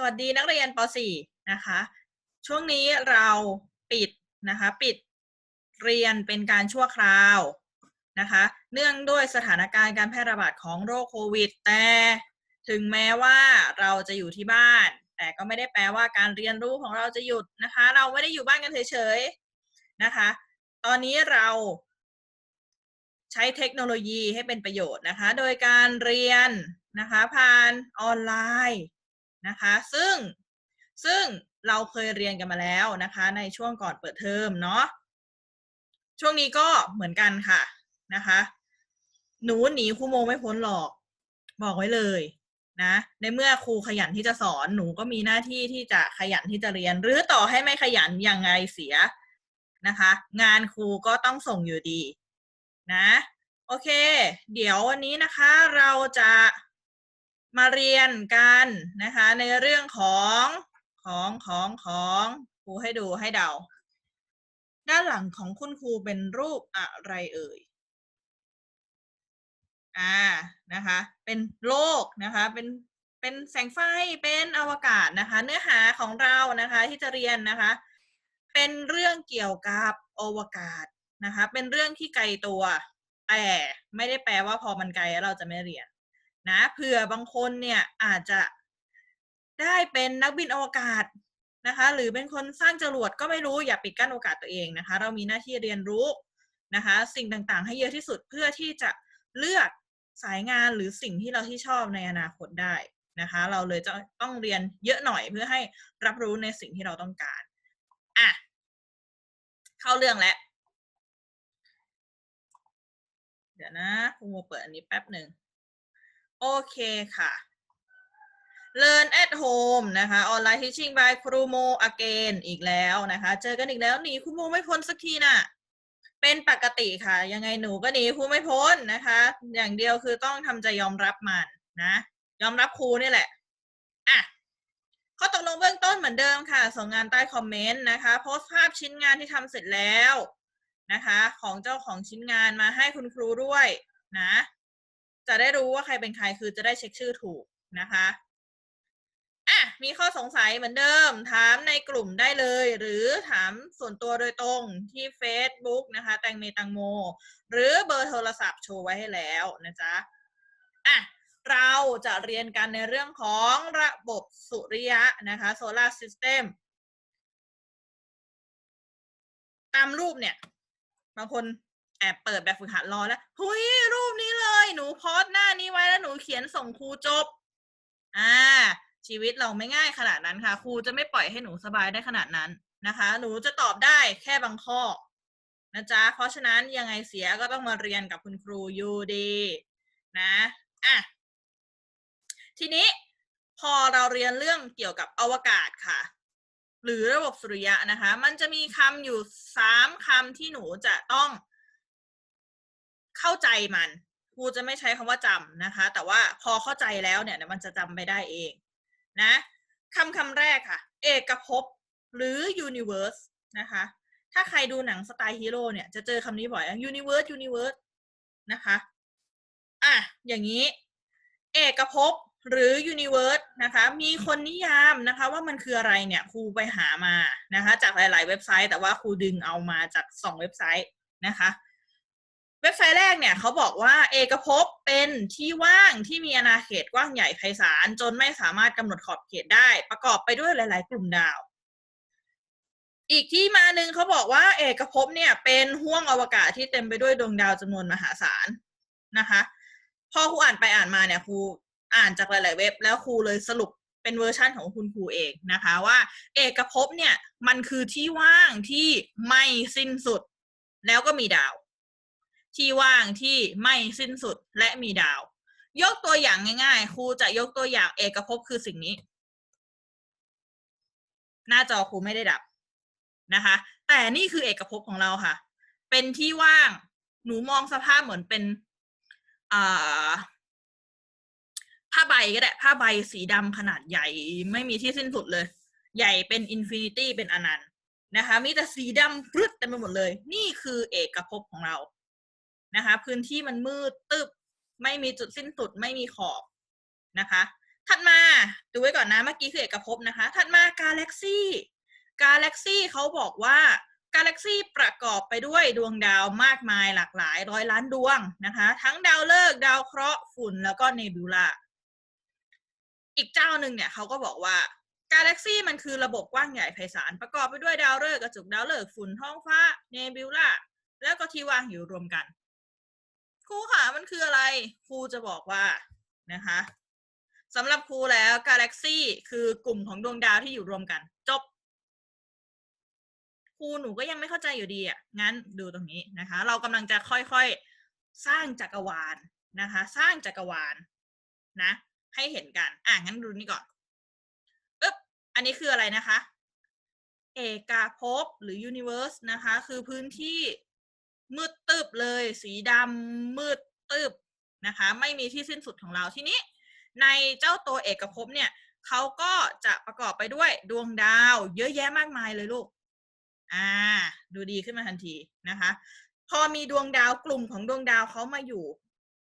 สวัสดีนักเรียนป .4 นะคะ ช่วงนี้เราปิดนะคะปิดเรียนเป็นการชั่วคราวนะคะ เนื่องด้วยสถานการณ์การแพร่ระบาดของโรคโควิด แต่ถึงแม้ว่าเราจะอยู่ที่บ้าน แต่ก็ไม่ได้แปลว่าการเรียนรู้ของเราจะหยุดนะคะ เราไม่ได้อยู่บ้านกันเฉยๆนะคะ ตอนนี้เราใช้เทคโนโลยีให้เป็นประโยชน์นะคะ โดยการเรียนนะคะผ่านออนไลน์ นะคะ ซึ่งซึ่งเราเคยเรียนกันมาแล้วนะคะ ในช่วงก่อนเปิดเทอมเนาะช่วงนี้ก็เหมือนกันค่ะนะคะ หนูหนีครูโมไม่พ้นหรอก บอกไว้เลยนะ ในเมื่อครูขยันที่จะสอนหนูก็มีหน้าที่ที่จะขยันที่จะเรียน หรือต่อให้ไม่ขยันยังไงเสียนะคะ งานครูก็ต้องส่งอยู่ดีนะ โอเค เดี๋ยววันนี้นะคะเราจะ มาเรียนกันนะคะ ในเรื่องของของของของครูให้ดูให้เดา ด้านหลังของคุณครูเป็นรูปอะไรเอ่ยอ่านะคะ เป็นโลกนะคะเป็นเป็นแสงไฟเป็นอวกาศนะคะ เนื้อหาของเรานะคะที่จะเรียนนะคะ เป็นเรื่องเกี่ยวกับอวกาศนะคะ เป็นเรื่องที่ไกลตัวแต่ไม่ได้แปลว่าพอมันไกลเราจะไม่เรียน นะเผื่อบางคนเนี่ยอาจจะได้เป็นนักบินอวกาศนะคะ หรือเป็นคนสร้างจรวดก็ไม่รู้อย่าปิดกั้นโอกาสตัวเองนะคะ เรามีหน้าที่เรียนรู้นะคะ สิ่งต่างๆ ให้เยอะที่สุดเพื่อที่จะเลือกสายงานหรือสิ่งที่เราที่ชอบในอนาคตได้นะคะ เราเลยจะต้องเรียนเยอะหน่อยเพื่อให้รับรู้ในสิ่งที่เราต้องการอะเข้าเรื่องแล้วเดี๋ยวนะครูโมเปิดอันนี้แป๊บหนึ่ง โอเคค่ะ Learn at home นะคะ Online Teaching by ครูโม again อีกแล้วนะคะ เจอกันอีกแล้วหนีครูโมไม่พ้นสักทีน่ะ เป็นปกติค่ะ ยังไงหนูก็หนีครูไม่พ้นนะคะ อย่างเดียวคือต้องทำใจยอมรับมันนะ ยอมรับครูนี่แหละอะข้อตกลงเบื้องต้นเหมือนเดิมค่ะ ส่งงานใต้คอมเมนต์นะคะ โพสต์ภาพชิ้นงานที่ทำเสร็จแล้วนะคะ ของเจ้าของชิ้นงานมาให้คุณครูด้วยนะ จะได้รู้ว่าใครเป็นใครคือจะได้เช็คชื่อถูกนะคะอะมีข้อสงสัยเหมือนเดิม ถามในกลุ่มได้เลย หรือถามส่วนตัวโดยตรงที่ Facebook นะคะ แตงเมตังโม หรือเบอร์โทรศัพท์โชว์ไว้ให้แล้วนะจ๊ะอะเราจะเรียนกันในเรื่องของระบบสุริยะนะคะ solar system ตามรูปเนี่ย บางคน แอบเปิดแบบฝึกหัดรอแล้วหุยรูปนี้เลย หนูโพสต์หน้านี้ไว้แล้วหนูเขียนส่งครูจบ อ่า ชีวิตเราไม่ง่ายขนาดนั้นค่ะ ครูจะไม่ปล่อยให้หนูสบายได้ขนาดนั้นนะคะ หนูจะตอบได้แค่บางข้อนะจ๊ะ เพราะฉะนั้นยังไงเสียก็ต้องมาเรียนกับคุณครูอยู่ดีนะอะทีนี้พอเราเรียนเรื่องเกี่ยวกับอวกาศค่ะ หรือระบบสุริยะนะคะ มันจะมีคำอยู่สามคำที่หนูจะต้อง เข้าใจมันครูจะไม่ใช้คำว่าจำนะคะ แต่ว่าพอเข้าใจแล้วเนี่ยมันจะจำไปได้เองนะคำคำแรกค่ะ เอกภพหรือ universe นะคะ ถ้าใครดูหนังสไตล์ฮีโร่เนี่ยจะเจอคำนี้บ่อย universe universe นะคะอะอย่างนี้ เอกภพหรือ universe นะคะ มีคนนิยามนะคะ ว่ามันคืออะไรเนี่ยครูไปหามานะคะ จากหลาย ๆ เว็บไซต์ แต่ว่าครูดึงเอามาจากสองเว็บไซต์นะคะ เว็บไซต์แรกเนี่ยเขาบอกว่าเอกภพเป็นที่ว่างที่มีอาณาเขตกว้างใหญ่ไพศาลจนไม่สามารถกำหนดขอบเขตได้ ประกอบไปด้วยหลาย ๆ กลุ่มดาว อีกที่มาหนึ่งเขาบอกว่า เอกภพเนี่ยเป็นห้วงอวกาศที่เต็มไปด้วยดวงดาวจำนวนมหาศาลนะคะพอครูอ่านไปอ่านมาเนี่ยครูอ่านจากหลาย ๆ เว็บ แล้วครูเลยสรุปเป็นเวอร์ชั่นของคุณครูเองนะคะว่า เอกภพเนี่ยมันคือที่ว่างที่ไม่สิ้นสุด แล้วก็มีดาว ที่ว่างที่ไม่สิ้นสุดและมีดาว ยกตัวอย่างง่ายๆ ครูจะยกตัวอย่างเอกภพคือสิ่งนี้ หน้าจอครูไม่ได้ดับนะคะ แต่นี่คือเอกภพของเราค่ะ เป็นที่ว่างหนูมองสภาพเหมือนเป็นผ้าใบก็ได้ผ้าใบสีดำขนาดใหญ่ไม่มีที่สิ้นสุดเลย ใหญ่เป็นอินฟินิตี้เป็นอนันต์นะคะ มีแต่สีดำพรึดเต็มไปหมดเลย นี่คือเอกภพของเรา นะคะ พื้นที่มันมืดตึบไม่มีจุดสิ้นสุดไม่มีขอบนะคะ ถัดมาดูไว้ก่อนนะ เมื่อกี้คือเอกภพนะคะ ถัดมากาแล็กซี่กาแล็กซี่เขาบอกว่ากาแล็กซี่ประกอบไปด้วยดวงดาวมากมายหลากหลายร้อยล้านดวงนะคะ ทั้งดาวฤกษ์ดาวเคราะห์ฝุ่นแล้วก็เนบิวลาอีกเจ้าหนึ่งเนี่ยเขาก็บอกว่ากาแล็กซี่มันคือระบบกว้างใหญ่ไพศาลประกอบไปด้วยดาวฤกษ์กระจุกดาวฤกษ์ฝุ่นท้องฟ้าเนบิวลาแล้วก็ที่ว่างอยู่รวมกัน ครูค่ะมันคืออะไร ครูจะบอกว่านะคะสำหรับครูแล้วกาแล็กซี่คือกลุ่มของดวงดาวที่อยู่รวมกัน จบ ครูหนูก็ยังไม่เข้าใจอยู่ดีอะงั้นดูตรงนี้นะคะ เรากำลังจะค่อยๆสร้างจักรวาลนะคะ สร้างจักรวาลนะ ให้เห็นกันอะงั้นดูนี่ก่อนอึ๊บอันนี้คืออะไรนะคะ เอกาภพหรือ universe นะคะ คือพื้นที่ มืดตึบเลย สีดำมืดตึบนะคะ ไม่มีที่สิ้นสุดของเราทีนี้ ในเจ้าตัวเอกภพเนี่ยเขาก็จะประกอบไปด้วยดวงดาว เยอะแยะมากมายเลยลูก อ่า ดูดีขึ้นมาทันทีนะคะ พอมีดวงดาวกลุ่มของดวงดาวเขามาอยู่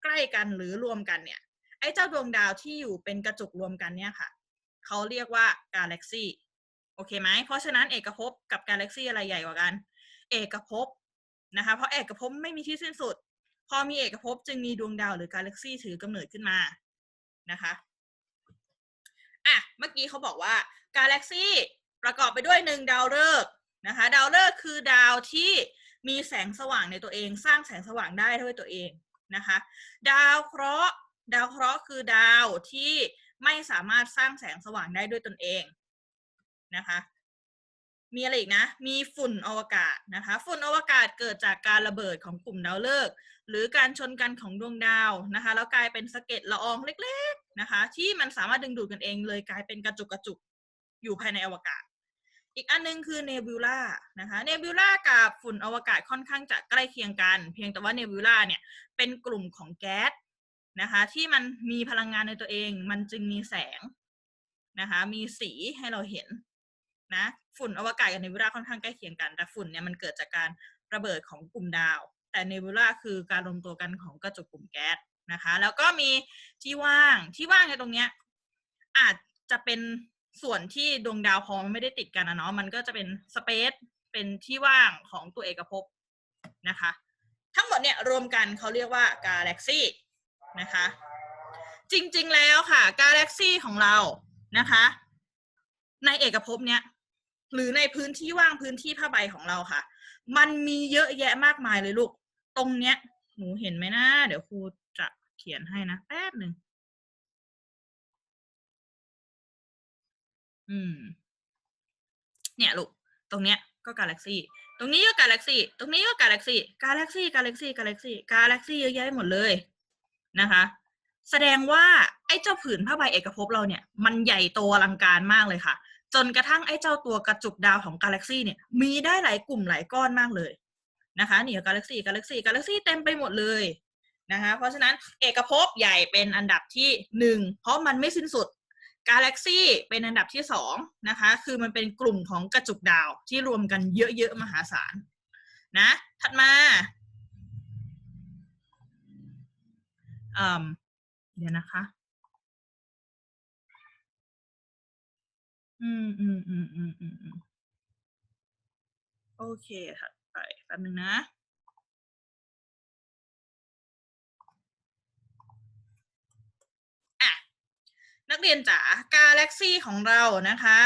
ใกล้กันหรือรวมกันเนี่ย ไอ้เจ้าดวงดาวที่อยู่เป็นกระจุกรวมกันเนี่ยค่ะเขาเรียกว่ากาแล็กซีโอเคไหม เพราะฉะนั้นเอกภพกับกาแล็กซีอะไรใหญ่กว่ากัน เอกภพ นะคะ เพราะเอกภพไม่มีที่สิ้นสุด พอมีเอกภพจึงมีดวงดาวหรือกาแล็กซี่ถือกำเนิดขึ้นมานะคะอะเมื่อกี้เขาบอกว่ากาแล็กซี่ประกอบไปด้วยหนึ่งดาวฤกษ์นะคะดาวฤกษ์คือดาวที่มีแสงสว่างในตัวเอง สร้างแสงสว่างได้ด้วยตัวเองนะคะ ดาวเคราะห์ดาวเคราะห์คือดาวที่ไม่สามารถสร้างแสงสว่างได้ด้วยตนเองนะคะ มีอะไรอีกนะ มีฝุ่นอวกาศนะคะ ฝุ่นอวกาศเกิดจากการระเบิดของกลุ่มดาวฤกษ์หรือการชนกันของดวงดาวนะคะ แล้วกลายเป็นสะเก็ดละอองเล็ก ๆนะคะ ที่มันสามารถดึงดูดกันเองเลยกลายเป็นกระจุกกระจุกอยู่ภายในอวกาศ อีกอันนึงคือเนบิวล่านะคะ เนบิวล่ากับฝุ่นอวกาศค่อนข้างจะใกล้เคียงกัน เพียงแต่ว่าเนบิวล่าเนี่ยเป็นกลุ่มของแก๊สนะคะที่มันมีพลังงานในตัวเอง มันจึงมีแสงนะคะ มีสีให้เราเห็น นะฝุ่นอวกาศกับเนบิวลาค่อนข้างใกล้เคียงกัน แต่ฝุ่นเนี่ยมันเกิดจากการระเบิดของกลุ่มดาว แต่เนบิวลาคือการรวมตัวกันของกระจุกกลุ่มแก๊สนะคะ แล้วก็มีที่ว่างที่ว่างในตรงเนี้ยอาจจะเป็นส่วนที่ดวงดาวพอมันไม่ได้ติดกันนะเนาะมันก็จะเป็นสเปซเป็นที่ว่างของตัวเอกภพนะคะ ทั้งหมดเนี่ยรวมกันเขาเรียกว่ากาแล็กซี่นะคะ จริงๆแล้วค่ะ กาแล็กซี่ของเรานะคะ ในเอกภพเนี้ย หรือในพื้นที่ว่างพื้นที่ผ้าใบของเราค่ะ มันมีเยอะแยะมากมายเลยลูก ตรงเนี้ย หนูเห็นไหมนะ เดี๋ยวครูจะเขียนให้นะแป๊บหนึ่งอืม เนี่ยลูก ตรงเนี้ยก็กาแล็กซี่ ตรงนี้ก็กาแล็กซี่ ตรงนี้ก็กาแล็กซี่ กาแล็กซี่ กาแล็กซี่ กาแล็กซี่ กาแล็กซี่เยอะแยะหมดเลยนะคะ แสดงว่าไอ้เจ้าผืนผ้าใบเอกภพเราเนี่ย มันใหญ่โตอลังการมากเลยค่ะ จนกระทั่งไอ้เจ้าตัวกระจุกดาวของกาแล็กซี่เนี่ยมีได้หลายกลุ่มหลายก้อนมากเลยนะคะเหนี่กาแล็กซี่กาแล็กซี่กาแล็กซี่เต็มไปหมดเลยนะคะเพราะฉะนั้นเอกภพใหญ่เป็นอันดับที่หนึ่งเพราะมันไม่สิ้นสุดกาแล็กซี่เป็นอันดับที่สองนะคะคือมันเป็นกลุ่มของกระจุกดาวที่รวมกันเยอะๆมหาศาลนะถัดมาอืมเดี๋ยวนะคะ อืม อืม อืม อืม อืม อืม โอเค ถัดไปแป๊บนึงนะ อะ นักเรียนจ๋ากาแล็กซี่ของเรานะคะ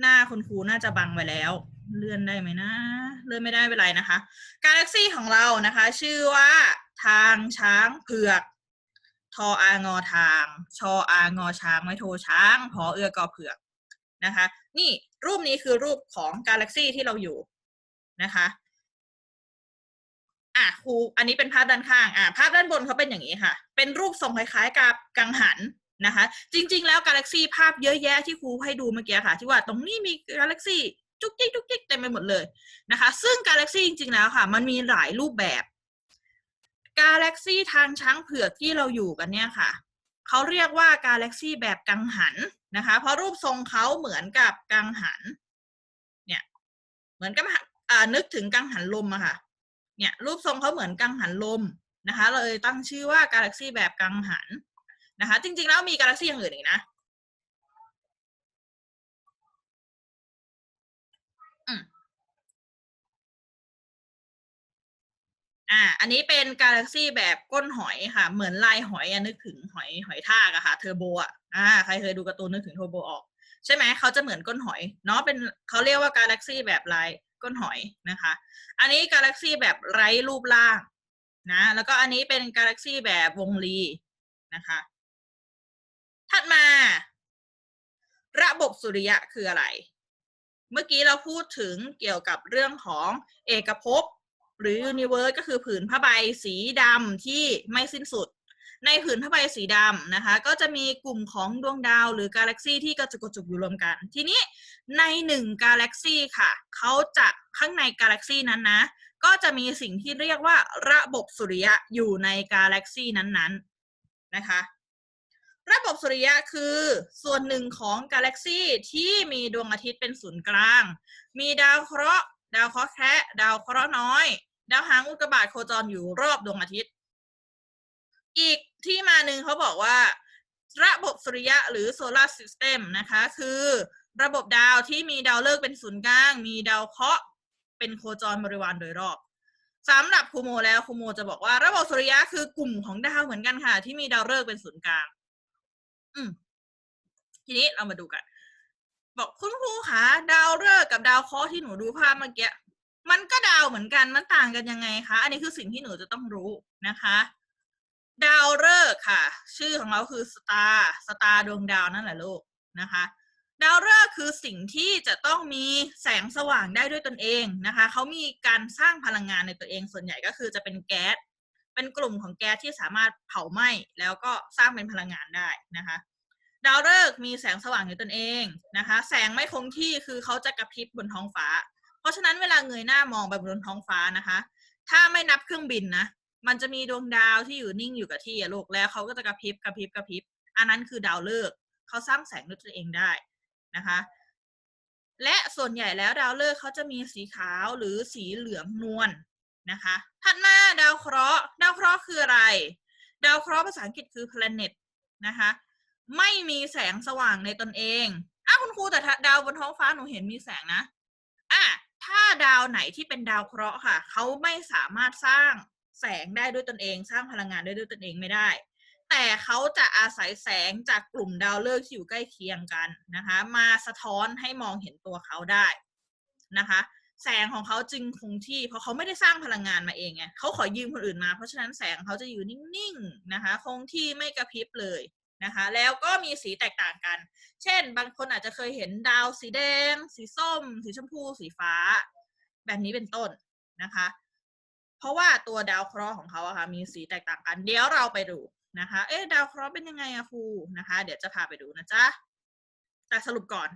หน้าคุณครูน่าจะบังไว้แล้ว เลื่อนได้ไหมนะ เลื่อนไม่ได้ไม่เป็นไรนะคะ กาแล็กซี่ของเรานะคะ ชื่อว่าทางช้างเผือกทออางอทาง ชออางอช้างไม่โทช้าง พอเอือกอเผือก นะคะ นี่รูปนี้คือรูปของกาแล็กซีที่เราอยู่นะคะอะครูอันนี้เป็นภาพด้านข้างอะภาพด้านบนเขาเป็นอย่างนี้ค่ะ เป็นรูปทรงคล้ายๆ กับกังหันนะคะ จริง ๆ แล้วกาแล็กซีภาพเยอะแยะที่ครูให้ดูเมื่อกี้ค่ะ ที่ว่าตรงนี้มีกาแล็กซีจุกจิกจุกจิกเต็มไปหมดเลยนะคะ ซึ่งกาแล็กซีจริง ๆ แล้วค่ะ มันมีหลายรูปแบบกาแล็กซีทางช้างเผือกที่เราอยู่กันเนี่ยค่ะเขาเรียกว่ากาแล็กซีแบบกังหัน นะคะ เพราะรูปทรงเขาเหมือนกับกังหัน เนี่ยเหมือนกับนึกถึงกังหันลมอะค่ะ เนี่ยรูปทรงเขาเหมือนกังหันลมนะคะ เราเลยตั้งชื่อว่ากาแล็กซีแบบกังหันนะคะ จริง ๆ แล้วมีกาแล็กซีอย่างอื่นอีกนะอ่า อันนี้เป็นกาแล็กซี่แบบก้นหอยค่ะ เหมือนลายหอยอนึกถึงหอยหอยทากอะค่ะ เทอร์โบอะ อ่าใครเคยดูการ์ตูนนึกถึงเทอร์โบออก ใช่ไหมเขาจะเหมือนก้นหอยเนาะเป็นเขาเรียกว่ากาแล็กซี่แบบลายก้นหอยนะคะ อันนี้กาแล็กซี่แบบไร้รูปร่างนะแล้วก็อันนี้เป็นกาแล็กซี่แบบวงรีนะคะถัดมา ระบบสุริยะคืออะไร เมื่อกี้เราพูดถึงเกี่ยวกับเรื่องของเอกภพหรือยูนิเวิร์สก็คือผืนผ้าใบสีดำที่ไม่สิ้นสุด ในผืนผ้าใบสีดำนะคะ ก็จะมีกลุ่มของดวงดาวหรือกาแล็กซี่ที่กระจุกกระจุกอยู่รวมกัน ทีนี้ในหนึ่งกาแล็กซี่ค่ะเขาจะข้างในกาแล็กซี่นั้นนะ ก็จะมีสิ่งที่เรียกว่าระบบสุริยะอยู่ในกาแล็กซี่นั้นๆนะคะระบบสุริยะคือส่วนหนึ่งของกาแล็กซี่ที่มีดวงอาทิตย์เป็นศูนย์กลาง มีดาวเคราะห์ ดาวเคราะห์แคระดาวเคราะห์น้อย ดาวหางอุกกาบาตโคจรอยู่รอบดวงอาทิตย์ อีก ที่มาหนึ่งเขาบอกว่า ระบบสุริยะหรือโซลาร์ซิสเต็มนะคะ คือระบบดาวที่มีดาวฤกษ์เป็นศูนย์กลาง มีดาวเคราะห์เป็นโคจรบริวารโดยรอบสำหรับคูโมแล้วคูโมจะบอกว่า ระบบสุริยะคือกลุ่มของดาวเหมือนกันค่ะ ที่มีดาวฤกษ์เป็นศูนย์กลาง อืมทีนี้เรามาดูกัน บอกคุณครูคะดาวฤกษ์กับดาวเคราะห์ที่หนูดูภาพเมื่อกี้มันก็ดาวเหมือนกันมันต่างกันยังไงคะ อันนี้คือสิ่งที่หนูจะต้องรู้นะคะ ดาวฤกษ์ค่ะ ชื่อของเราคือสตาร์สตาร์ดวงดาวนั่นแหละลูกนะคะดาวฤกษ์คือสิ่งที่จะต้องมีแสงสว่างได้ด้วยตนเองนะคะเขามีการสร้างพลังงานในตัวเองส่วนใหญ่ก็คือจะเป็นแก๊สเป็นกลุ่มของแก๊สที่สามารถเผาไหม้แล้วก็สร้างเป็นพลังงานได้นะคะดาวฤกษ์มีแสงสว่างในตนเองนะคะ แสงไม่คงที่คือเขาจะกระพริบบนท้องฟ้า เพราะฉะนั้นเวลาเงยหน้ามองไปบนท้องฟ้านะคะ ถ้าไม่นับเครื่องบินนะ มันจะมีดวงดาวที่อยู่นิ่งอยู่กับที่อะลูกแล้วเขาก็จะกระพริบกระพริบกระพริบ อันนั้นคือดาวฤกษ์เขาสร้างแสงด้วยตัวเองได้นะคะ และส่วนใหญ่แล้วดาวฤกษ์เขาจะมีสีขาวหรือสีเหลืองนวลนะคะ ถัดมาดาวเคราะห์ ดาวเคราะห์คืออะไร ดาวเคราะห์ภาษาอังกฤษคือ planet นะคะ ไม่มีแสงสว่างในตนเองอ้าวคุณครูแต่ดาวบนท้องฟ้าหนูเห็นมีแสงนะอะถ้าดาวไหนที่เป็นดาวเคราะห์ค่ะ เขาไม่สามารถสร้าง แสงได้ด้วยตนเอง สร้างพลังงานได้ด้วยตนเองไม่ได้ แต่เขาจะอาศัยแสงจากกลุ่มดาวฤกษ์ที่อยู่ใกล้เคียงกันนะคะ มาสะท้อนให้มองเห็นตัวเขาได้นะคะ แสงของเขาจึงคงที่ เพราะเขาไม่ได้สร้างพลังงานมาเองไงเขาขอยืมคนอื่นมา เพราะฉะนั้นแสงเขาจะอยู่นิ่งๆนะคะ คงที่ไม่กระพริบเลยนะคะแล้วก็มีสีแตกต่างกัน เช่น บางคนอาจจะเคยเห็นดาวสีแดง สีส้ม สีชมพู สีฟ้า แบบนี้เป็นต้นนะคะ เพราะว่าตัวดาวเคราะห์ของเขาอะค่ะมีสีแตกต่างกัน เดี๋ยวเราไปดูนะคะ เอ๊ะดาวเคราะห์เป็นยังไงอะครูนะคะ เดี๋ยวจะพาไปดูนะจ๊ะแต่สรุปก่อน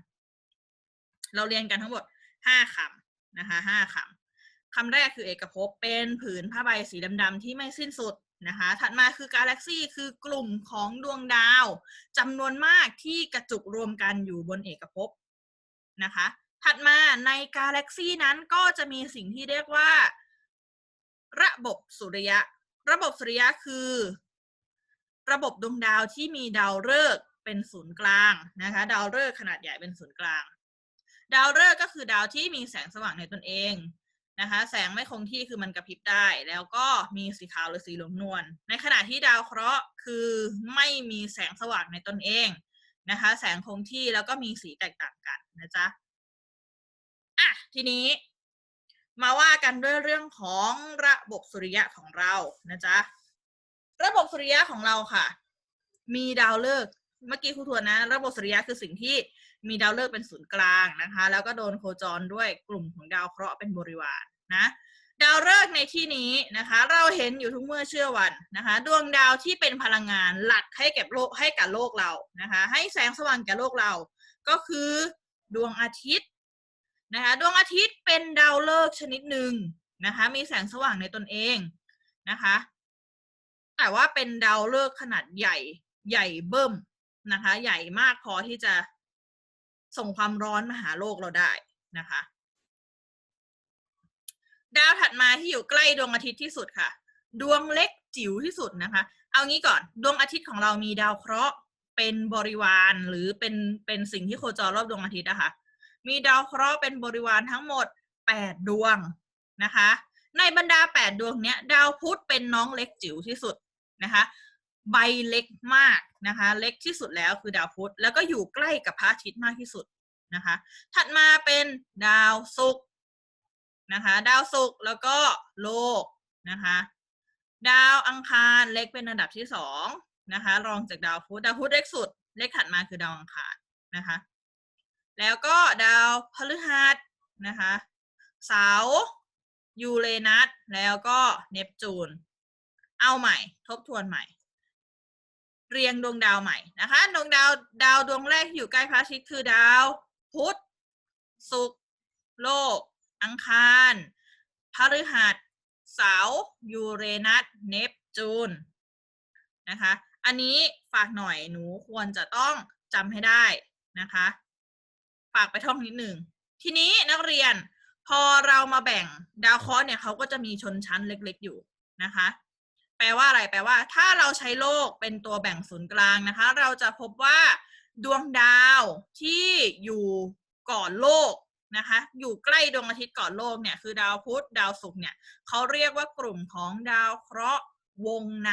เราเรียนกันทั้งหมดห้าคำนะคะห้าคำคำแรกคือเอกภพเป็นผืนผ้าใบสีดำๆที่ไม่สิ้นสุดนะคะ ถัดมาคือกาแล็กซี่คือกลุ่มของดวงดาวจำนวนมากที่กระจุกรวมกันอยู่บนเอกภพนะคะ ถัดมาในกาแล็กซี่นั้นก็จะมีสิ่งที่เรียกว่า ระบบสุริยะ ระบบสุริยะคือ ระบบดวงดาวที่มีดาวฤกษ์เป็นศูนย์กลางนะคะ ดาวฤกษ์ขนาดใหญ่เป็นศูนย์กลาง ดาวฤกษ์ก็คือดาวที่มีแสงสว่างในตนเองนะคะ แสงไม่คงที่คือมันกระพริบได้ แล้วก็มีสีขาวหรือสีเหลืองนวล ในขณะที่ดาวเคราะห์คือไม่มีแสงสว่างในตนเองนะคะ แสงคงที่แล้วก็มีสีแตกต่างกันนะจ๊ะอะทีนี้ มาว่ากันด้วยเรื่องของระบบสุริยะของเรานะจ๊ะ ระบบสุริยะของเราค่ะ มีดาวฤกษ์เมื่อกี้ครูทวนนะ ระบบสุริยะคือสิ่งที่มีดาวฤกษ์เป็นศูนย์กลางนะคะ แล้วก็โดนโคจรด้วยกลุ่มของดาวเคราะห์เป็นบริวารนะดาวฤกษ์ในที่นี้นะคะ เราเห็นอยู่ทุกเมื่อเชื่อวันนะคะ ดวงดาวที่เป็นพลังงานหลักให้แก่โลกให้กับโลกเรานะคะ ให้แสงสว่างแก่โลกเรา ก็คือดวงอาทิตย์ นะคะดวงอาทิตย์เป็นดาวฤกษ์ชนิดหนึ่งนะคะ มีแสงสว่างในตนเองนะคะ แต่ว่าเป็นดาวฤกษ์ขนาดใหญ่ใหญ่เบิ่มนะคะ ใหญ่มากพอที่จะส่งความร้อนมาหาโลกเราได้นะคะ ดาวถัดมาที่อยู่ใกล้ดวงอาทิตย์ที่สุดค่ะ ดวงเล็กจิ๋วที่สุดนะคะ เอางี้ก่อนดวงอาทิตย์ของเรามีดาวเคราะห์เป็นบริวารหรือเป็นเป็นสิ่งที่โคจรรอบดวงอาทิตย์นะคะ มีดาวเคราะห์เป็นบริวารทั้งหมด 8 ดวงนะคะ ในบรรดา 8 ดวงเนี้ยดาวพุธเป็นน้องเล็กจิ๋วที่สุดนะคะ ใบเล็กมากนะคะ เล็กที่สุดแล้วคือดาวพุธแล้วก็อยู่ใกล้กับพระอาทิตย์มากที่สุดนะคะ ถัดมาเป็นดาวศุกร์นะคะ ดาวศุกร์แล้วก็โลกนะคะ ดาวอังคารเล็กเป็นอันดับที่สองนะคะ รองจากดาวพุธดาวพุธเล็กสุด เลขถัดมาคือดาวอังคารนะคะ แล้วก็ดาวพฤหัสนะคะเสาร์ยูเรนัสแล้วก็เนปจูน เอาใหม่ ทบทวนใหม่ เรียงดวงดาวใหม่นะคะดวงดาวดาวดวงแรกที่อยู่ใกล้พระอาทิตย์คือดาว พุธศุกร์โลก อังคารพฤหัสเสาร์ยูเรนัสเนปจูนนะคะ อันนี้ฝากหน่อยหนูควรจะต้องจำให้ได้นะคะ ฝากไปท่องนิดหนึ่งทีนี้นักเรียนพอเรามาแบ่งดาวเคราะห์เนี่ยเขาก็จะมีชนชั้นเล็ก ๆ อยู่นะคะ แปลว่าอะไรแปลว่า ถ้าเราใช้โลกเป็นตัวแบ่งศูนย์กลางนะคะ เราจะพบว่าดวงดาวที่อยู่ก่อนโลกนะคะ อยู่ใกล้ดวงอาทิตย์ก่อนโลกเนี่ยคือดาวพุธดาวศุกร์เนี่ยเขาเรียกว่ากลุ่มของดาวเคราะห์ วงใน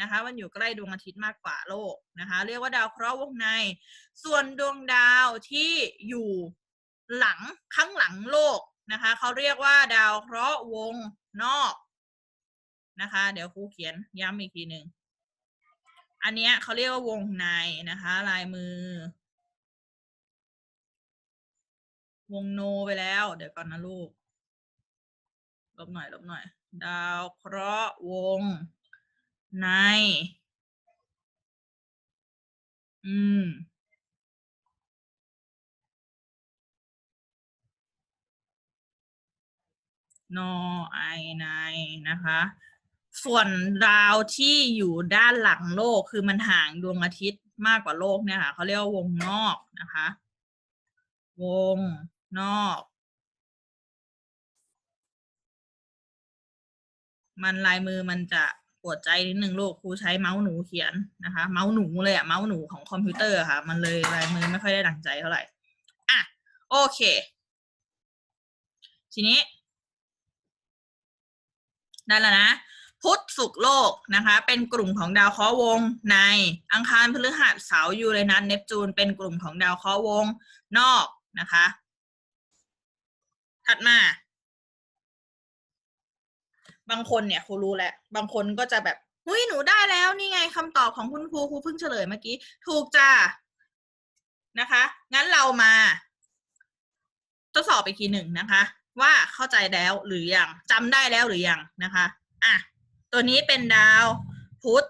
นะคะ มันอยู่ใกล้ดวงอาทิตย์มากกว่าโลกนะคะ เรียกว่าดาวเคราะห์วงใน ส่วนดวงดาวที่อยู่หลังข้างหลังโลกนะคะเขาเรียกว่าดาวเคราะห์วงนอกนะคะ เดี๋ยวครูเขียนย้ำอีกทีหนึ่งอันเนี้ยเขาเรียกว่าวงในนะคะ ลายมือ วงโนไปแล้ว เดี๋ยวก่อนนะลูกลบหน่อยลบหน่อย ดาวเคราะห์วงใน อืม นอไอในนะคะ ส่วนดาวที่อยู่ด้านหลังโลกคือมันห่างดวงอาทิตย์มากกว่าโลกเนี่ยค่ะเขาเรียกว่าวงนอกนะคะ วงนอก มันลายมือมันจะปวดใจนิดนึงลูกครูใช้เมาส์หนูเขียนนะคะ เมาส์หนูเลยอะเมาส์หนูของคอมพิวเตอร์ค่ะ มันเลยลายมือไม่ค่อยได้ดังใจเท่าไหร่อะโอเค ทีนี้ ได้แล้วนะพุธศุกร์โลกนะคะ เป็นกลุ่มของดาวเคราะห์วง ในอังคารพฤหัสเสาร์ยูเรนัสเนปจูนเป็นกลุ่มของดาวเคราะห์วงนอกนะคะ ถัดมา บางคนเนี่ยครูรู้แหล้วบางคนก็จะแบบเฮ้ยหนูได้แล้วนี่ไงคำตอบของคุณครูครูเพิ่งเฉลยเมื่อกี้ ถูกจ้านะคะ งั้นเรามาทดสอบอีกทีหนึ่งนะคะ ว่าเข้าใจแล้วหรือยังจำได้แล้วหรือยังนะคะอะตัวนี้เป็นดาวพุธ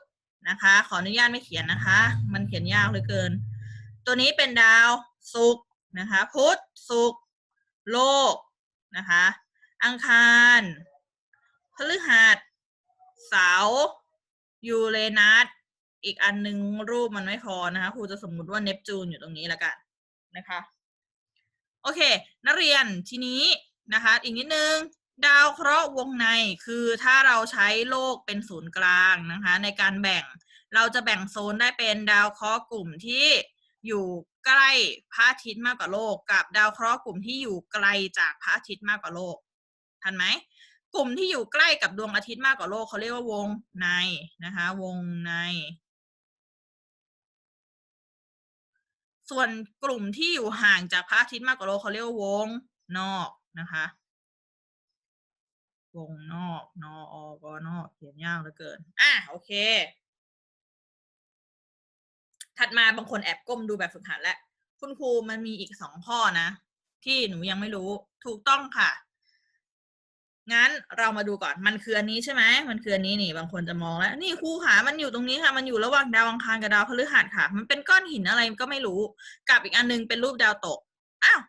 นะคะ ขออนุญาตไม่เขียนนะคะ มันเขียนยากเหลือเกิน ตัวนี้เป็นดาวศุกร์นะคะ พุธศุกร์โลกนะคะ อังคาร พฤหัสเสาร์ยูเรนัสอีกอันหนึงรูปมันไม่พอนะคะครูจะสมมุติว่าเนปจูนอยู่ตรงนี้แล้วกันนะคะ โอเค นักเรียนทีนี้นะคะ อีกนิดนึงดาวเคราะห์วงในคือถ้าเราใช้โลกเป็นศูนย์กลางนะคะ ในการแบ่งเราจะแบ่งโซนได้เป็นดาวเคราะห์กลุ่มที่อยู่ใกล้พระอาทิตย์มากกว่าโลก กับดาวเคราะห์กลุ่มที่อยู่ไกลจากพระอาทิตย์มากกว่าโลกทันไหม กลุ่มที่อยู่ใกล้กับดวงอาทิตย์มากกว่าโลกเขาเรียกว่าวงในนะคะ วงใน ส่วนกลุ่มที่อยู่ห่างจากพระอาทิตย์มากกว่าโลกเขาเรียกว่าวงนอกนะคะ วงนอกนออกนอกเขียนยากเหลือเกิน อะโอเค ถัดมาบางคนแอบก้มดูแบบฝึกหัดแล้วคุณครูมันมีอีกสองข้อนะ ที่หนูยังไม่รู้ถูกต้องค่ะ งั้นเรามาดูก่อนมันคืออันนี้ใช่ไหมมันคืออันนี้นี่บางคนจะมองแล้ว นี่ครูค่ะมันอยู่ตรงนี้ค่ะ มันอยู่ระหว่างดาวอังคารกับดาวพฤหัสค่ะ มันเป็นก้อนหินอะไรก็ไม่รู้ กับอีกอันนึงเป็นรูปดาวตกอ้าว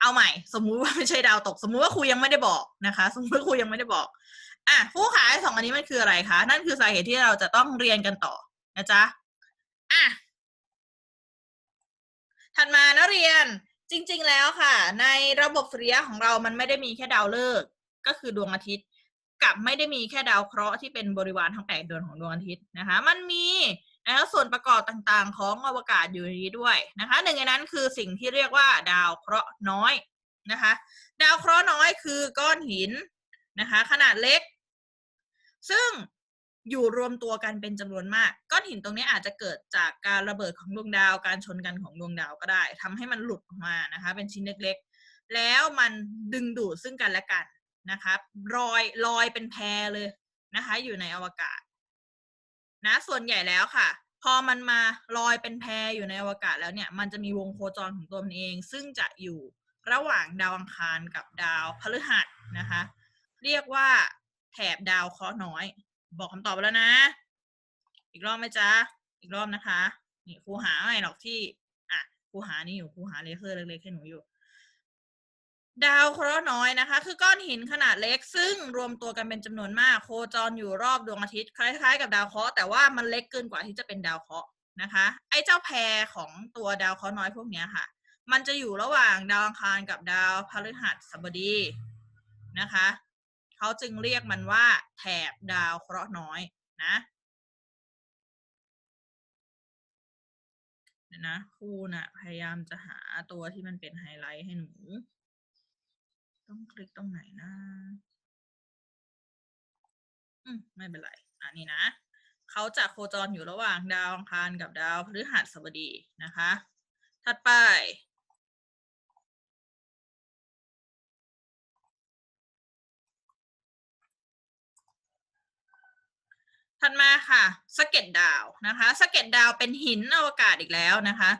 เอาใหม่ สมมุติว่าไม่ใช่ดาวตก สมมุติว่าครูยังไม่ได้บอกนะคะ สมมติครูยังไม่ได้บอก อะครูขาสองอันนี้มันคืออะไรคะนั่นคือสาเหตุที่เราจะต้องเรียนกันต่อนะจ๊ะอะถัดมานักเรียน จริง ๆ แล้วค่ะ ในระบบสุริยะของเรามันไม่ได้มีแค่ดาวฤกษ์ก็คือดวงอาทิตย์ กับไม่ได้มีแค่ดาวเคราะห์ที่เป็นบริวารทั้งแปดดวงของดวงอาทิตย์นะคะ มันมีแล้วส่วนประกอบต่างๆ ของอวกาศอยู่ในนี้ด้วยนะคะหนึ่งในนั้นคือสิ่งที่เรียกว่าดาวเคราะห์น้อยนะคะ ดาวเคราะห์น้อยคือก้อนหินนะคะ ขนาดเล็ก ซึ่ง อยู่รวมตัวกันเป็นจำนวนมาก ก้อนหินตรงนี้อาจจะเกิดจากการระเบิดของดวงดาว การชนกันของดวงดาวก็ได้ทำให้มันหลุดออกมานะคะ เป็นชิ้นเล็กๆ แล้วมันดึงดูดซึ่งกันและกันนะคะลอยลอยเป็นแพรเลยนะคะ อยู่ในอวกาศ นะ ส่วนใหญ่แล้วค่ะ พอมันมาลอยเป็นแพรอยู่ในอวกาศแล้วเนี่ย มันจะมีวงโคจรของตัวมันเอง ซึ่งจะอยู่ระหว่างดาวอังคารกับดาวพฤหัสนะคะ เรียกว่าแถบดาวเคราะห์น้อย บอกคำตอบไปแล้วนะ อีกรอบไหมจ๊ะ อีกรอบนะคะ นี่ครูหาไม่หรอกที่ อะครูหานี่อยู่ครูหาเลเซอร์เล็กๆให้หนูอยู่ ดาวเคราะห์น้อยนะคะ คือก้อนหินขนาดเล็ก ซึ่งรวมตัวกันเป็นจำนวนมาก โคจรอยู่รอบดวงอาทิตย์คล้ายๆ กับดาวเคราะห์แต่ว่ามันเล็กเกินกว่าที่จะเป็นดาวเคราะห์นะคะ ไอ้เจ้าแพรของตัวดาวเคราะห์น้อยพวกเนี้ยค่ะ มันจะอยู่ระหว่างดาวอังคารกับดาวพฤหัสบดีนะคะ เขาจึงเรียกมันว่า แถบดาวเคราะห์น้อยนะนะครูน่ะ พยายามจะหาตัวที่มันเป็นไฮไลท์ให้หนู ต้องคลิกตรงไหนนะ อืม ไม่เป็นไร อันนี้นะ เขาจะโคจรอยู่ระหว่างดาวอังคารกับดาวพฤหัสบดีนะคะ ถัดไป ถัดมาค่ะสะเก็ดดาวนะคะสะเก็ดดาวเป็นหินอวกาศอีกแล้วนะคะ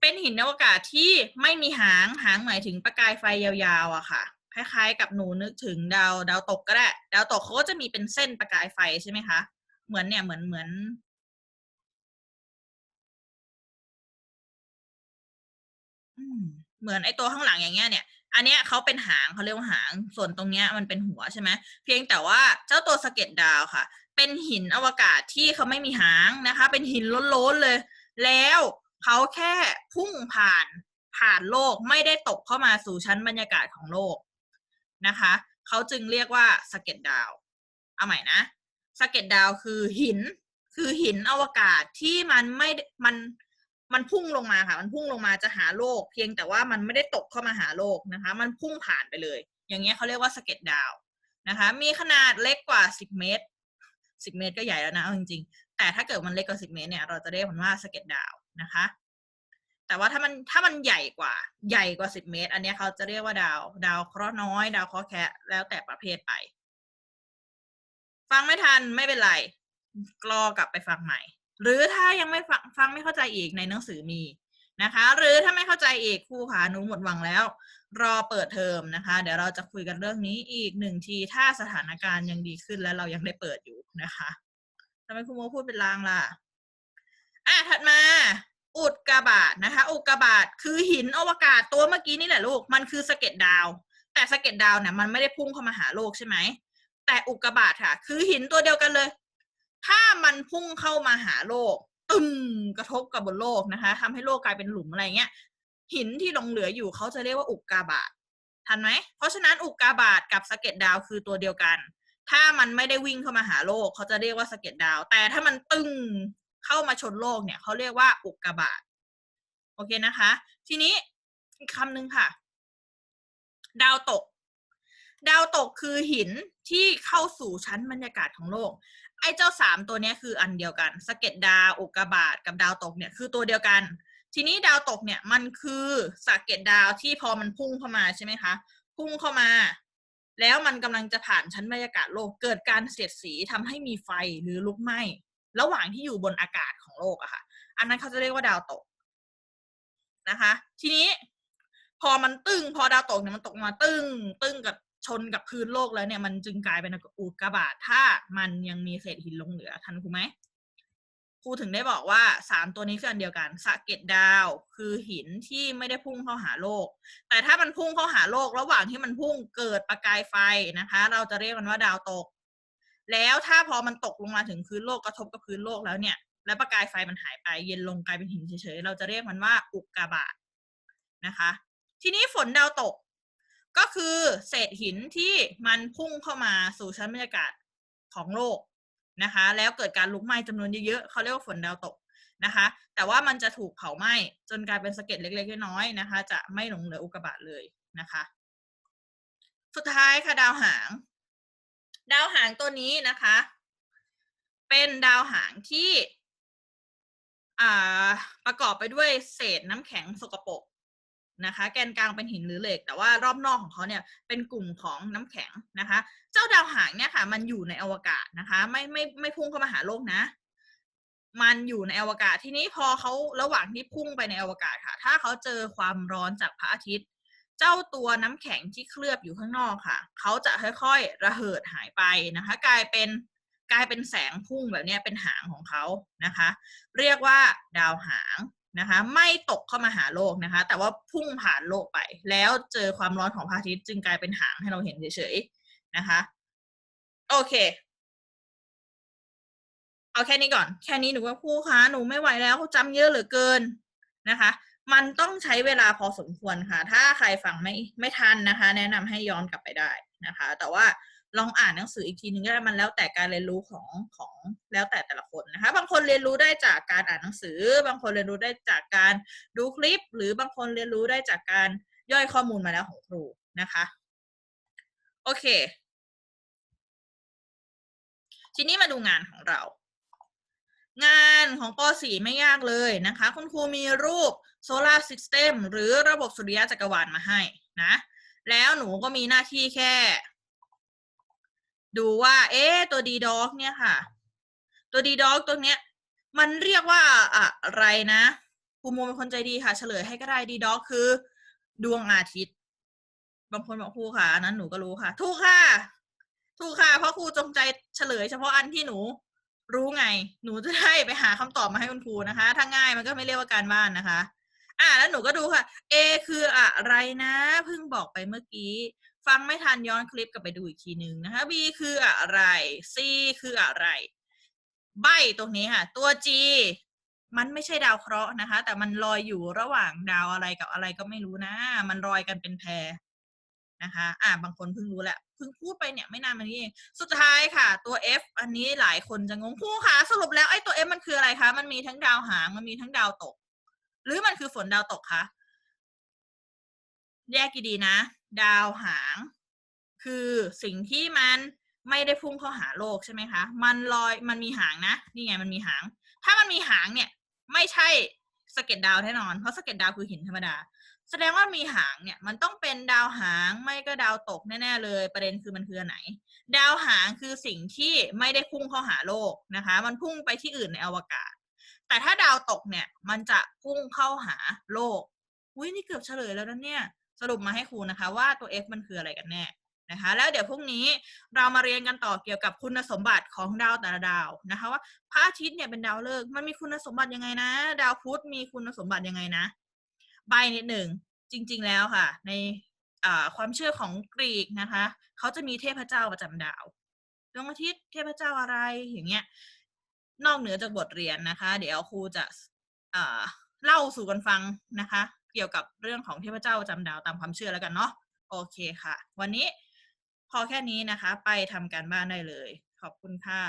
เป็นหินอวกาศที่ไม่มีหางหางหมายถึงประกายไฟยาวๆอะค่ะ คล้ายๆ กับหนูนึกถึงดาวดาวตกก็ได้ ดาวตกเขาก็จะมีเป็นเส้นประกายไฟใช่ไหมคะ เหมือนเนี่ยเหมือนเหมือนเหมือนไอตัวข้างหลังอย่างเงี้ยเนี่ย อันเนี้ยเขาเป็นหางเขาเรียกว่าหาง ส่วนตรงเนี้ยมันเป็นหัวใช่ไหม เพียงแต่ว่าเจ้าตัวสะเก็ดดาวค่ะ เป็นหินอวกาศที่เขาไม่มีหางนะคะ เป็นหินล้นๆเลย แล้วเขาแค่พุ่งผ่านผ่านโลกไม่ได้ตกเข้ามาสู่ชั้นบรรยากาศของโลกนะคะเขาจึงเรียกว่าสะเก็ดดาวเอาใหม่นะสะเก็ดดาวคือหินคือหินอวกาศที่มันไม่มันมันพุ่งลงมาค่ะ มันพุ่งลงมาจะหาโลก เพียงแต่ว่ามันไม่ได้ตกเข้ามาหาโลกนะคะ มันพุ่งผ่านไปเลย อย่างเงี้ยเขาเรียกว่าสะเก็ดดาวนะคะ มีขนาดเล็กกว่า 10 เมตร 10 เมตรก็ใหญ่แล้วนะเอาจริงๆ แต่ถ้าเกิดมันเล็กกว่า 10 เมตรเนี่ยเราจะเรียกมันว่าสะเก็ดดาวนะคะ แต่ว่าถ้ามันถ้ามันใหญ่กว่าใหญ่กว่า 10 เมตร อันนี้เขาจะเรียกว่าดาวดาวเคราะห์น้อย ดาวเคราะห์แคะแล้วแต่ประเภทไป ฟังไม่ทันไม่เป็นไรกรอกลับไปฟังใหม่ หรือถ้ายังไม่ฟังฟังไม่เข้าใจอีกในหนังสือมีนะคะ หรือถ้าไม่เข้าใจอีกครูขาหนูหมดหวังแล้ว รอเปิดเทอมนะคะ เดี๋ยวเราจะคุยกันเรื่องนี้อีกหนึ่งทีถ้าสถานการณ์ยังดีขึ้นและเรายังได้เปิดอยู่นะคะทำไมครูโมพูดเป็นลางล่ะอะถัดมา อุดกาบาตนะคะ อุกกาบาตคือหินอวกาศตัวเมื่อกี้นี่แหละลูก มันคือสะเก็ดดาว แต่สะเก็ดดาวเนี่ยมันไม่ได้พุ่งเข้ามาหาโลกใช่ไหมแต่อุกกาบาตค่ะ คือหินตัวเดียวกันเลย ถ้ามันพุ่งเข้ามาหาโลกตึมกระทบกับบนโลกนะคะทำให้โลกกลายเป็นหลุมอะไรเงี้ย หินที่หลงเหลืออยู่เขาจะเรียกว่าอุกกาบาตทันไหม เพราะฉะนั้นอุกกาบาตกับสะเก็ดดาวคือตัวเดียวกัน ถ้ามันไม่ได้วิ่งเข้ามาหาโลกเขาจะเรียกว่าสะเก็ดดาว แต่ถ้ามันตึงเข้ามาชนโลกเนี่ยเขาเรียกว่าอุกกาบาตโอเคนะคะ ทีนี้อีกคำหนึ่งค่ะ ดาวตก ดาวตกคือหินที่เข้าสู่ชั้นบรรยากาศของโลก ไอ้เจ้าสามตัวนี้คืออันเดียวกันสะเก็ดดาวอุกกาบาตกับดาวตกเนี่ยคือตัวเดียวกัน ทีนี้ดาวตกเนี่ยมันคือสะเก็ดดาวที่พอมันพุ่งเข้ามาใช่ไหมคะ พุ่งเข้ามา แล้วมันกำลังจะผ่านชั้นบรรยากาศโลกเกิดการเสียดสีทำให้มีไฟหรือลุกไหม้ระหว่างที่อยู่บนอากาศของโลกอะค่ะ อันนั้นเขาจะเรียกว่าดาวตกนะคะ ทีนี้พอมันตึงพอดาวตกเนี่ยมันตกมาตึงตึงกับชนกับพื้นโลกแล้วเนี่ยมันจึงกลายเป็นอุกกาบาตถ้ามันยังมีเศษหินลงเหลือทันครูไหม ครูถึงได้บอกว่าสามตัวนี้คืออันเดียวกันสะเก็ดดาวคือหินที่ไม่ได้พุ่งเข้าหาโลก แต่ถ้ามันพุ่งเข้าหาโลก ระหว่างที่มันพุ่งเกิดประกายไฟนะคะ เราจะเรียกมันว่าดาวตก แล้วถ้าพอมันตกลงมาถึงพื้นโลกกระทบกับพื้นโลกแล้วเนี่ย แล้วประกายไฟมันหายไปเย็นลงกลายเป็นหินเฉยๆเราจะเรียกมันว่าอุกกาบาตนะคะ ทีนี้ฝนดาวตก ก็คือเศษหินที่มันพุ่งเข้ามาสู่ชั้นบรรยากาศของโลก นะคะ แล้วเกิดการลุกไหม้จำนวนเยอะๆเขาเรียกว่าฝนดาวตกนะคะ แต่ว่ามันจะถูกเผาไหม้จนกลายเป็นสะเก็ดเล็กๆน้อยๆนะคะ จะไม่หลงเหลืออุกกาบาตเลยนะคะ สุดท้ายค่ะดาวหาง ดาวหางตัวนี้นะคะ เป็นดาวหางที่ประกอบไปด้วยเศษน้ำแข็งสกปรก นะคะ แกนกลางเป็นหินหรือเหล็ก แต่ว่ารอบนอกของเขาเนี่ยเป็นกลุ่มของน้ำแข็งนะคะ เจ้าดาวหางเนี่ยค่ะ มันอยู่ในอวกาศนะคะ ไม่ไม่ไม่พุ่งเข้ามาหาโลกนะ มันอยู่ในอวกาศทีนี้พอเขาระหว่างที่พุ่งไปในอวกาศค่ะ ถ้าเขาเจอความร้อนจากพระอาทิตย์ เจ้าตัวน้ำแข็งที่เคลือบอยู่ข้างนอกค่ะ เขาจะค่อยๆระเหิดหายไปนะคะ กลายเป็นกลายเป็นแสงพุ่งแบบนี้เป็นหางของเขานะคะ เรียกว่าดาวหาง นะคะ ไม่ตกเข้ามาหาโลกนะคะ แต่ว่าพุ่งผ่านโลกไป แล้วเจอความร้อนของพระอาทิตย์จึงกลายเป็นหางให้เราเห็นเฉยๆนะคะ โอเคเอาแค่นี้ก่อน แค่นี้หนูว่าครูคะหนูไม่ไหวแล้วจำเยอะเหลือเกินนะคะ มันต้องใช้เวลาพอสมควรค่ะ ถ้าใครฟังไม่ไม่ทันนะคะ แนะนำให้ย้อนกลับไปได้นะคะ แต่ว่า ลองอ่านหนังสืออีกทีนึงก็ได้มันแล้วแต่การเรียนรู้ของของแล้วแต่แต่ละคนนะคะบางคนเรียนรู้ได้จากการอ่านหนังสือ บางคนเรียนรู้ได้จากการดูคลิป หรือบางคนเรียนรู้ได้จากการย่อยข้อมูลมาแล้วของครูนะคะโอเค ทีนี้มาดูงานของเรา งานของป .4 ไม่ยากเลยนะคะ คุณครูมีรูปโซลาร์ซิสเต็มหรือระบบสุริยะจักรวาลมาให้นะ แล้วหนูก็มีหน้าที่แค่ ดูว่า เอ๊ตัวดีด็อกเนี่ยค่ะ ตัวดีด็อกตัวเนี้ย มันเรียกว่าอะไรนะครูโมเป็นคนใจดีค่ะ เฉลยให้ก็ได้ดีด็อกคือ ดวงอาทิตย์ บางคนบอกครูค่ะอันนั้นหนูก็รู้ค่ะ ถูกค่ะ ถูกค่ะ เพราะครูจงใจเฉลย เฉพาะอันที่หนูรู้ไง หนูจะได้ไปหาคำตอบมาให้คุณครูนะคะ ถ้าง่ายมันก็ไม่เรียกว่าการบ้านนะคะ อ่าแล้วหนูก็ดูค่ะ A คืออะไรนะ เพิ่งบอกไปเมื่อกี้ ฟังไม่ทันย้อนคลิปกลับไปดูอีกทีนึงนะคะ B คืออะไร C คืออะไร ใบตรงนี้ค่ะ ตัว G มันไม่ใช่ดาวเคราะห์นะคะ แต่มันลอยอยู่ระหว่างดาวอะไรกับอะไรก็ไม่รู้นะ มันลอยกันเป็นแพรนะคะ อ่า บางคนเพิ่งรู้แหละ เพิ่งพูดไปเนี่ยไม่นานมานี้เอง สุดท้ายค่ะ ตัว F อันนี้หลายคนจะงงครูคะสรุปแล้วไอ้ตัว F มันคืออะไรคะ มันมีทั้งดาวหาง มันมีทั้งดาวตก หรือมันคือฝนดาวตกคะ แยกดีๆนะ ดาวหาง คือสิ่งที่มันไม่ได้พุ่งเข้าหาโลกใช่ไหมคะ มันลอยมันมีหางนะ นี่ไงมันมีหาง ถ้ามันมีหางเนี่ย ไม่ใช่สะเก็ดดาวแน่นอน เพราะสะเก็ดดาวคือหินธรรมดา แสดงว่ามีหางเนี่ย มันต้องเป็นดาวหางไม่ก็ดาวตกแน่ๆเลย ประเด็นคือมันคืออันไหน ดาวหางคือสิ่งที่ไม่ได้พุ่งเข้าหาโลกนะคะ มันพุ่งไปที่อื่นในอวกาศ แต่ถ้าดาวตกเนี่ย มันจะพุ่งเข้าหาโลก อุ้ยนี่เกือบเฉลยแล้วนะเนี่ย สรุปมาให้ครูนะคะ ว่าตัว F มันคืออะไรกันแน่นะคะแล้วเดี๋ยวพรุ่งนี้เรามาเรียนกันต่อเกี่ยวกับคุณสมบัติของดาวแต่ละดาวนะคะว่าพระอาทิตย์เนี่ยเป็นดาวฤกษ์มันมีคุณสมบัติยังไงนะ ดาวพุธมีคุณสมบัติยังไงนะ ใบนิดหนึ่งจริง ๆ แล้วค่ะ ในความเชื่อของกรีกนะคะเขาจะมีเทพเจ้าประจำดาวดวงอาทิตย์เทพเจ้าอะไรอย่างเงี้ยนอกเหนือจากบทเรียนนะคะ เดี๋ยวครูจะเล่าสู่กันฟังนะคะ เกี่ยวกับเรื่องของเทพเจ้าจำดาวตามความเชื่อแล้วกันเนาะโอเคค่ะ วันนี้พอแค่นี้นะคะ ไปทำการบ้านได้เลย ขอบคุณค่ะ